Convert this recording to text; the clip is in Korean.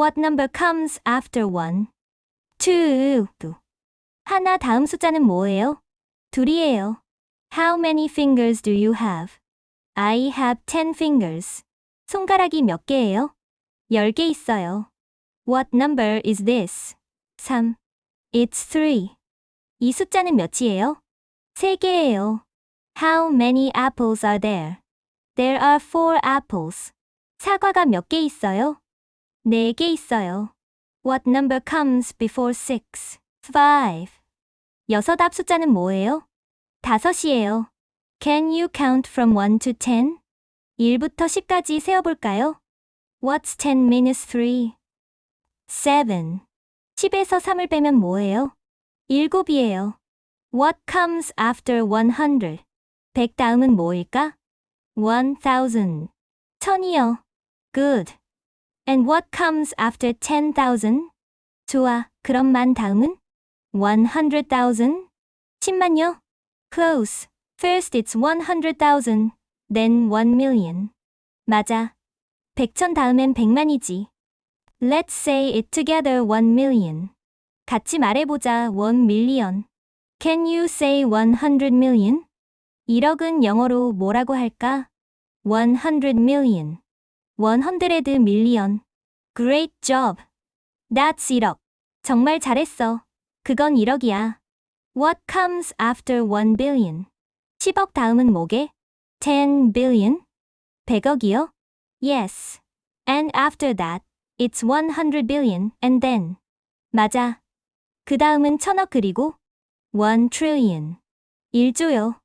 What number comes after one? two. 하나 다음 숫자는 뭐예요? 둘이에요. How many fingers do you have? I have ten fingers. 손가락이 몇 개예요? 열 개 있어요. What number is this? 3. It's three. 이 숫자는 몇이에요? 세 개예요. How many apples are there? There are four apples. 사과가 몇 개 있어요? 네개 있어요. What number comes before six? Five. 여섯 앞 숫자는 뭐예요? 다섯이에요. Can you count from 1 to 10? 1부터 10까지 세어볼까요? What's 10 minus 3? 7. 10에서 3을 빼면 뭐예요? 7이에요. What comes after 100? 100 다음은 뭐일까? 1000. 천이요. Good. And what comes after 10,000? 좋아. 그럼 만 다음은? 100,000? 10만요? Close. First it's 100,000, then 1 million. 맞아. 100천 다음엔 100만이지. Let's say it together 1 million. 같이 말해보자 1 million. Can you say 100 million? 1억은 영어로 뭐라고 할까? 100 million. 100 million. Great job. That's 1억. 정말 잘했어. 그건 1억이야. What comes after 1 billion? 10억 다음은 뭐게? 10 billion? 100억이요? Yes. And after that, it's 100 billion and then. 맞아. 그 다음은 천억 그리고 1 trillion. 1조요.